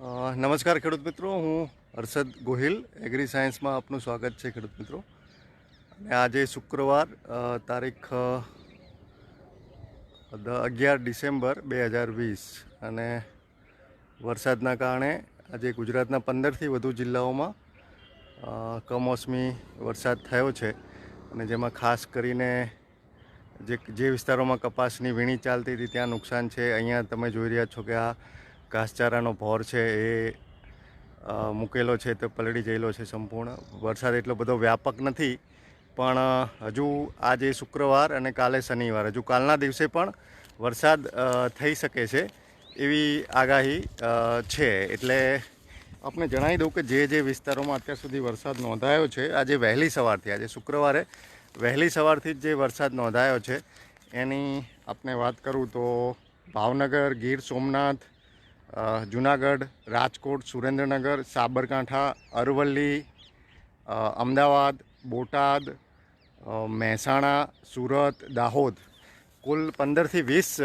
નમસ્કાર ખેડૂત મિત્રો, હું હર્ષદ ગોહિલ એગ્રી સાયન્સમાં આપનું સ્વાગત છે ખેડૂત મિત્રો. અને આજે શુક્રવાર તારીખ અગિયાર ડિસેમ્બર બે હજાર વીસ. અને વરસાદના કારણે આજે ગુજરાતના પંદરથી વધુ જિલ્લાઓમાં કમોસમી વરસાદ થયો છે. અને જેમાં ખાસ કરીને જે જે વિસ્તારોમાં કપાસની વીણી ચાલતી હતી, ત્યાં નુકસાન છે. અહીંયા તમે જોઈ રહ્યા છો કે આ ઘાસચારાનો ભોર છે એ મૂકેલો છે તે પલળી ગયેલો છે સંપૂર્ણ. વરસાદ એટલો બધો વ્યાપક નથી, પણ હજુ આજે શુક્રવાર અને કાલે શનિવાર. હજુ કાલના દિવસે પણ વરસાદ થઈ શકે છે એવી આગાહી છે. એટલે આપણે જણાવી દઉં કે જે જે વિસ્તારોમાં અત્યાર સુધી વરસાદ નોંધાયો છે, આજે વહેલી સવારથી, આજે શુક્રવારે વહેલી સવારથી જ જે વરસાદ નોંધાયો છે, એની આપણે વાત કરું તો ભાવનગર, ગીર સોમનાથ જુનાગઢ, રાજકોટ, સુરેન્દ્રનગર, સાબરકાંઠા, અરવલ્લી અમદાવાદ, બોટાદ મહેસાણા, સુરત, દાહોદ. કુલ પંદરથી વીસ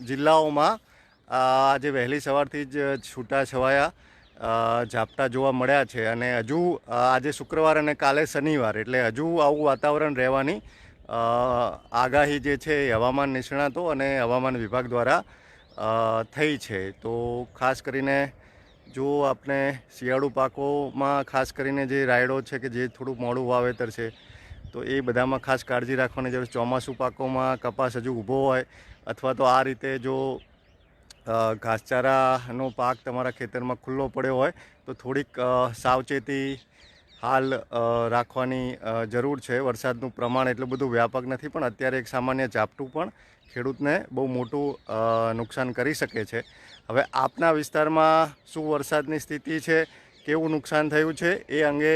જિલ્લાઓમાં આજે વહેલી સવારથી જ છૂટા છવાયા ઝાપટા જોવા મળ્યા છે અને હજુ આજે શુક્રવાર અને કાલે શનિવાર એટલે હજુ આવું વાતાવરણ રહેવાની આગાહી જે છે એ હવામાન નિષ્ણાતો અને હવામાન વિભાગ દ્વારા થઈ છે. તો ખાસ કરીને જો આપણે શિયાળુ પાકોમાં ખાસ કરીને જે રાયડો છે કે જે થોડું મોડું વાવેતર છે, તો એ બધામાં ખાસ કાળજી રાખવાની જરૂર ચોમાસું પાકોમાં કપાસ હજુ ઊભો હોય અથવા તો આ રીતે જો ઘાસચારાનો પાક તમારા ખેતરમાં ખુલ્લો પડ્યો હોય, તો થોડીક સાવચેતી હાલ રાખવાની જરૂર છે. વરસાદનું પ્રમાણ એટલું બધું વ્યાપક નથી, પણ અત્યારે એક સામાન્ય ઝાપટું પણ ખેડૂતને બહુ મોટું નુકસાન કરી શકે છે. હવે આપના વિસ્તારમાં શું વરસાદની સ્થિતિ છે? કેવું નુકસાન થયું છે? એ અંગે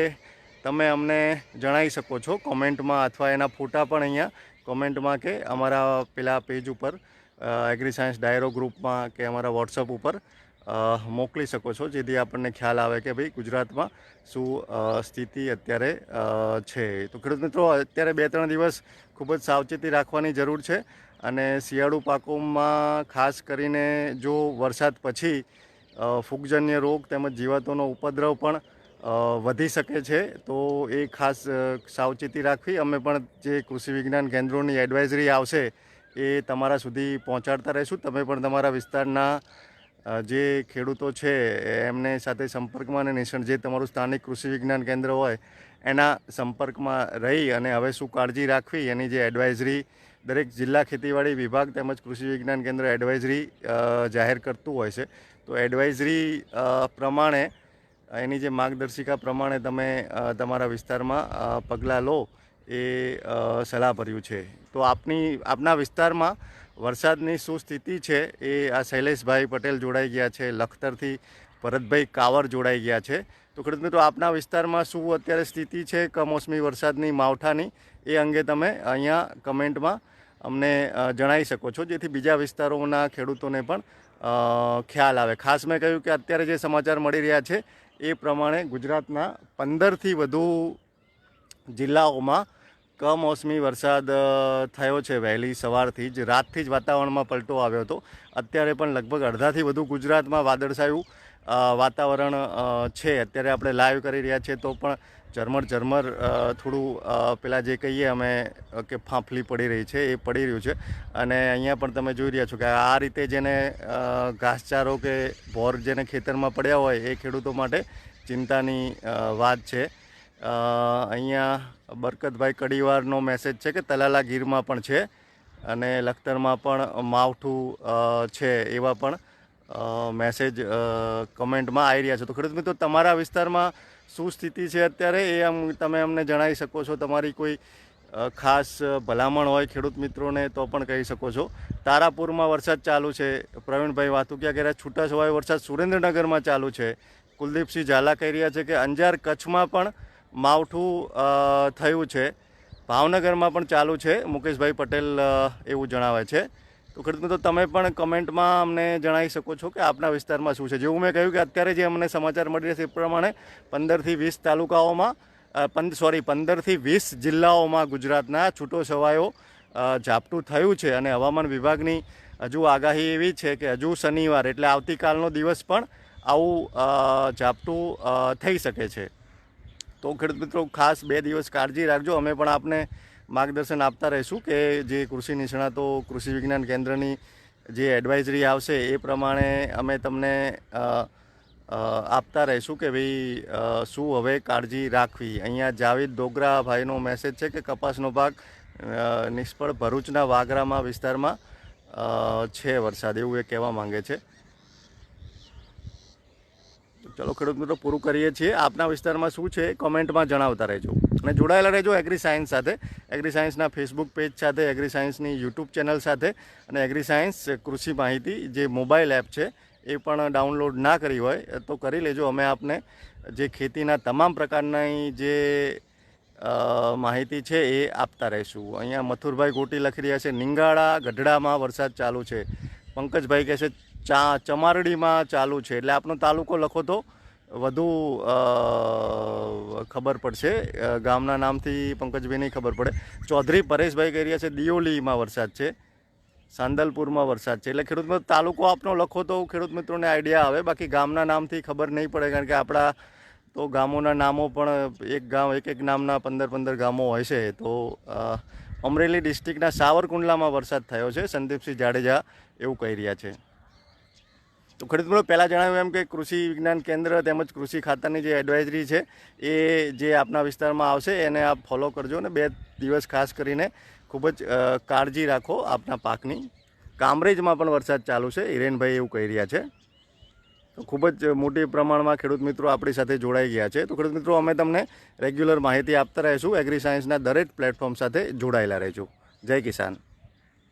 તમે અમને જણાવી શકો છો કોમેન્ટમાં અથવા એના ફોટા પણ અહીંયા કોમેન્ટમાં કે અમારા પેલા પેજ ઉપર એગ્રી સાયન્સ ડાયરો ગ્રુપમાં કે અમારા વોટ્સઅપ ઉપર મોકલી શકો છો, જેથી આપણને ખ્યાલ આવે કે ભાઈ ગુજરાતમાં શું સ્થિતિ અત્યારે છે. તો ખેડૂત મિત્રો, અત્યારે બે ત્રણ દિવસ ખૂબ જ સાવચેતી રાખવાની જરૂર છે અને શિયાળુ પાકોમાં ખાસ કરીને જો વરસાદ પછી ફૂગજન્ય રોગ તેમજ જીવાતોનો ઉપદ્રવ પણ વધી શકે છે, તો એ ખાસ સાવચેતી રાખવી. અમે પણ જે કૃષિ વિજ્ઞાન કેન્દ્રોની એડવાઇઝરી આવશે એ તમારા સુધી પહોંચાડતા રહીશું. તમે પણ તમારા વિસ્તારના જે ખેડૂતો છે એમને સાથે સંપર્કમાં અને નિષ્ણાત જે તમારું સ્થાનિક કૃષિ વિજ્ઞાન કેન્દ્ર હોય, એના સંપર્કમાં રહી અને હવે શું કાળજી રાખવી, એની જે એડવાઇઝરી દરેક જિલ્લા ખેતીવાડી વિભાગ તેમજ કૃષિ વિજ્ઞાન કેન્દ્ર એડવાઇઝરી જાહેર કરતું હોય છે. તો એડવાઇઝરી પ્રમાણે એની જે માર્ગદર્શિકા પ્રમાણે તમે તમારા વિસ્તારમાં પગલાં લો. એ સલાહભર્યું છે. તો આપની, આપના વિસ્તારમાં વરસાદની શું સ્થિતિ છે? એ આ શૈલેષભાઈ પટેલ જોડાઈ ગયા છે, લખતરથી ભરતભાઈ કાવર જોડાઈ ગયા છે. તો ખેડૂત મિત્રો, આપના વિસ્તારમાં શું અત્યારે સ્થિતિ છે કમોસમી વરસાદની, માવઠાની? એ અંગે તમે અહીંયા કમેન્ટમાં અમને જણાવી શકો છો. જેથી બીજા વિસ્તારોના ખેડૂતોને પણ ખ્યાલ આવે. ખાસ મેં કહ્યું કે અત્યારે જે સમાચાર મળી રહ્યા છે, એ પ્રમાણે ગુજરાતના પંદરથી વધુ જિલ્લાઓમાં કમોસમી વરસાદ થયો છે વહેલી સવારથી જ. રાતથી જ વાતાવરણમાં પલટો આવ્યો હતો. અત્યારે પણ લગભગ અડધાથી વધુ ગુજરાતમાં વાદળછાયું વાતાવરણ છે. અત્યારે આપણે લાઈવ કરી રહ્યા છીએ તો પણ ઝરમર ઝરમર થોડું પેલા જે કહીએ અમે કે ફાંફલી પડી રહી છે, એ પડી રહ્યું છે. અને અહીંયા પણ તમે જોઈ રહ્યા છો કે આ રીતે જેને ઘાસચારો કે ભોર જેને ખેતરમાં પડ્યા હોય એ ખેડૂતો માટે ચિંતાની વાત છે. અહીંયા બરકતભાઈ કડીવારનો મેસેજ છે કે તલાલા ગીરમાં પણ છે અને લખતરમાં પણ માવઠું છે એવા પણ મેસેજ કમેન્ટમાં આવી રહ્યા છે. તો ખેડૂત મિત્રો, તમારા વિસ્તારમાં શું સ્થિતિ છે અત્યારે? એ આમ તમે અમને જણાવી શકો છો. તમારી કોઈ ખાસ ભલામણ હોય ખેડૂત મિત્રોને તો પણ કહી શકો છો. તારાપુરમાં વરસાદ ચાલુ છે. પ્રવીણભાઈ વાતુકિયા કહી રહ્યા, છૂટાછવાયો વરસાદ સુરેન્દ્રનગરમાં ચાલુ છે. કુલદીપસિંહ ઝાલા કહી રહ્યા છે કે અંજાર કચ્છમાં પણ માવઠું થયું છે. ભાવનગરમાં પણ ચાલુ છે. મુકેશભાઈ પટેલ એવું જણાવે છે. તો ખેડૂત મિત્રો, તમે પણ કમેન્ટમાં અમને જણાવી શકો છો કે આપના વિસ્તારમાં શું છે? જેવું મેં કહ્યું કે અત્યારે જે અમને સમાચાર મળી રહ્યા છે એ પ્રમાણે પંદરથી વીસ તાલુકાઓમાં પંદ, સોરી, પંદરથી વીસ જિલ્લાઓમાં ગુજરાતના છૂટો છવાયો ઝાપટું થયું છે. અને હવામાન વિભાગની હજુ આગાહી એવી છે કે હજુ શનિવાર, એટલે આવતીકાલનો દિવસ પણ આવું ઝાપટું થઈ શકે છે. તો ખેડૂત મિત્રો, ખાસ બે દિવસ કાળજી રાખજો. અમે પણ આપને માર્ગદર્શન આપતા રહીશું કે જે કૃષિ નિષ્ણાતો કૃષિ વિજ્ઞાન કેન્દ્રની જે એડવાઇઝરી આવશે એ પ્રમાણે અમે તમને આપતા રહીશું કે ભાઈ શું હવે કાળજી રાખવી. અહીંયા જાવેદ ડોગરા ભાઈનો મેસેજ છે કે કપાસનો પાક નિષ્ફળ ભરૂચના વાગરામાં વિસ્તારમાં છે વરસાદ, એવું એ કહેવા માંગે છે. ચલો, ખેડૂત મિત્રો, પૂરું કરીએ છીએ. આપના વિસ્તારમાં શું છે, કોમેન્ટમાં જણાવતા રહેજો. અને જોડાયેલા રહેજો એગ્રી સાયન્સ સાથે. એગ્રી સાયન્સના ફેસબુક પેજ સાથે એગ્રી સાયન્સની યુટ્યુબ ચેનલ સાથે અને એગ્રી સાયન્સ કૃષિ માહિતી જે મોબાઈલ એપ છે, એ પણ ડાઉનલોડ ના કરી હોય તો કરી લેજો. અમે આપને જે ખેતીના તમામ પ્રકારની જે માહિતી છે, એ આપતા રહીશું. અહીંયા મથુરભાઈ ગોટી લખી રહ્યા છે, નિંગાળા ગઢડામાં વરસાદ ચાલુ છે. પંકજભાઈ કહે છે ચા ચમારડીમાં ચાલુ છે. એટલે આપનો તાલુકો લખો તો વધુ ખબર પડશે. ગામના નામથી પંકજભાઈ નહીં ખબર પડે. ચૌધરી પરેશભાઈ કહી રહ્યા છે, દિયોલીમાં વરસાદ છે. સાંદલપુરમાં વરસાદ છે. એટલે ખેડૂત મિત્રો, તાલુકો આપનો લખો તો ખેડૂત મિત્રોને આઈડિયા આવે. બાકી ગામના નામથી ખબર નહીં પડે, કારણ કે આપણા તો ગામોના નામો પણ એક ગામ, એક એક નામના પંદર પંદર ગામો હોય છે. તો અમરેલી ડિસ્ટ્રિક્ટના સાવરકુંડલામાં વરસાદ થયો છે. સંદીપસિંહ જાડેજા એવું કહી રહ્યા છે. તો ખેડૂત મિત્રો પહેલાં જણાવ્યું એમ કે કૃષિ વિજ્ઞાન કેન્દ્ર તેમજ કૃષિ ખાતાની જે એડવાઇઝરી છે, એ જે આપના વિસ્તારમાં આવશે, એને આપ ફોલો કરજો અને બે દિવસ ખાસ કરીને ખૂબ જ કાળજી રાખો આપના પાકની. કામરેજમાં પણ વરસાદ ચાલુ છે, હિરેનભાઈ એવું કહી રહ્યા છે. તો ખૂબ જ મોટી પ્રમાણમાં ખેડૂત મિત્રો આપણી સાથે જોડાઈ ગયા છે. તો ખેડૂત મિત્રો, અમે તમને રેગ્યુલર માહિતી આપતા રહીશું. એગ્રી સાયન્સના દરેક પ્લેટફોર્મ સાથે જોડાયેલા રહેજો. જય કિસાન.